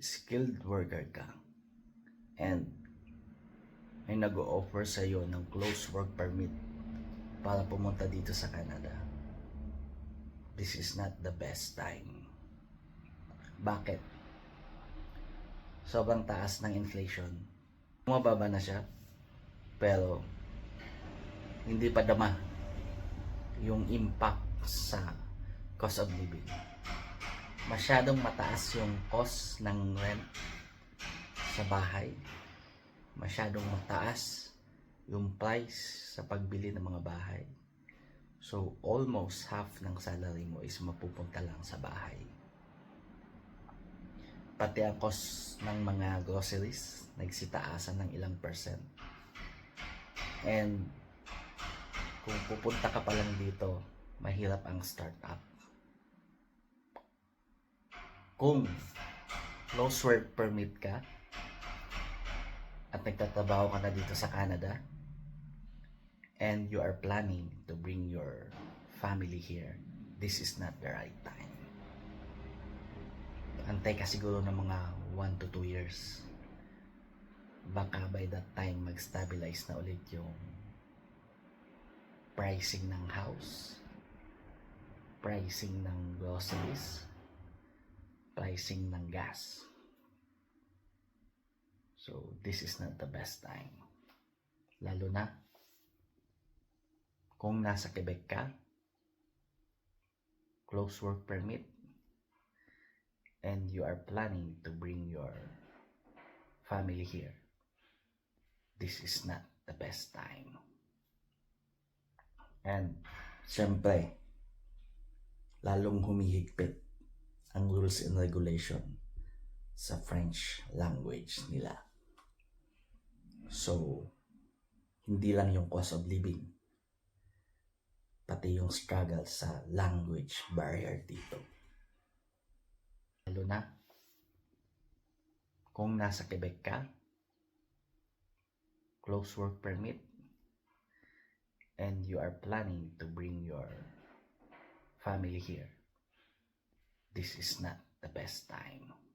skilled worker ka and may nag-o-offer sa iyo ng close work permit para pumunta dito sa Canada, this is not the best time. Bakit? Sobrang taas ng inflation. Bumababa na siya, pero hindi pa dama yung impact sa cost of living. Masyadong mataas yung cost ng rent sa bahay. Masyadong mataas yung price sa pagbili ng mga bahay. So, almost half ng salary mo is mapupunta lang sa bahay. Pati ang cost ng mga groceries, nagsitaasan ng ilang percent. And kung pupunta ka pa lang dito, mahirap ang startup. Kung close work permit ka at nagtatrabaho ka na dito sa Canada and you are planning to bring your family here, this is not the right time. Antay ka siguro ng mga 1 to 2 years. Baka by that time mag-stabilize na ulit yung pricing ng house, pricing ng groceries, pricing ng gas. So, this is not the best time. Lalo na kung nasa Quebec ka, close work permit, and you are planning to bring your family here. This is not the best time. And, syempre, lalong humihigpit ang rules and regulation sa French language nila. So, hindi lang yung cost of living, pati yung struggle sa language barrier dito. Lalo na, kung nasa Quebec ka, close work permit, and you are planning to bring your family here, this is not the best time.